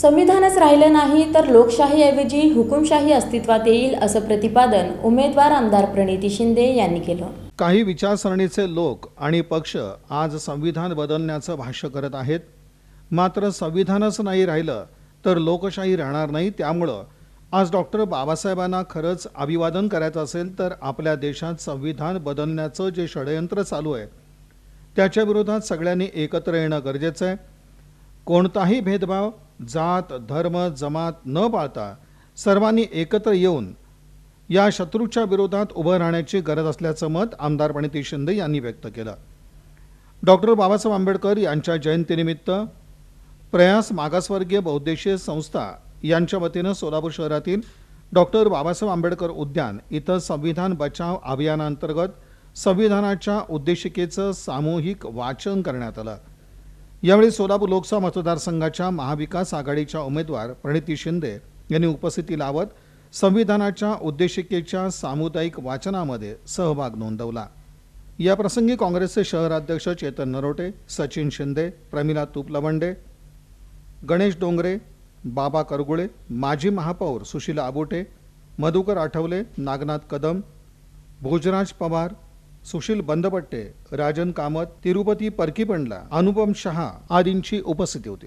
संविधानच राहिलं नाही तर लोकशाहीऐवजी हुकुमशाही अस्तित्वात येईल असं प्रतिपादन उमेदवार आमदार प्रणिती शिंदे यांनी केलं. काही विचारसरणीचे लोक आणि पक्ष आज संविधान बदलण्याचं भाष्य करत आहेत. मात्र संविधानच नाही राहिलं तर लोकशाही राहणार नाही त्यामुळं आज डॉक्टर बाबासाहेबांना खरंच अभिवादन करायचं असेल तर आपल्या देशात संविधान बदलण्याचं जे षडयंत्र चालू आहे त्याच्या विरोधात सगळ्यांनी एकत्र येणं गरजेचं आहे. कोणताही भेदभाव जात धर्म जमात न पाळता सर्वांनी एकत्र येऊन या शत्रूच्या विरोधात उभं राहण्याची गरज असल्याचं मत आमदार प्रणिती शिंदे यांनी व्यक्त केलं. डॉक्टर बाबासाहेब आंबेडकर यांच्या जयंतीनिमित्त प्रयास मागासवर्गीय बहुद्देशीय संस्था यांच्या वतीनं सोलापूर शहरातील डॉक्टर बाबासाहेब आंबेडकर उद्यान इथं संविधान बचाव अभियानांतर्गत संविधानाच्या उद्देशिकेचं सामूहिक वाचन करण्यात आलं. यावेळी सोलापूर लोकसभा मतदारसंघाच्या महाविकास आघाडीच्या उमेदवार प्रणिती शिंदे यांनी उपस्थिती लावत संविधानाच्या उद्देशिकेच्या सामुदायिक वाचनामध्ये सहभाग नोंदवला. या प्रसंगी काँग्रेसचे शहराध्यक्ष चेतन नरोटे सचिन शिंदे प्रमिला तुपलवंडे गणेश डोंगरे बाबा करगुळे माजी महापौर सुशीला आबोटे मधुकर आठवले नागनाथ कदम भोजराज पवार सुशील बंदपट्टे राजन कामत तिरुपती परकीपंडला अनुपम शहा आदींची उपस्थिती होती.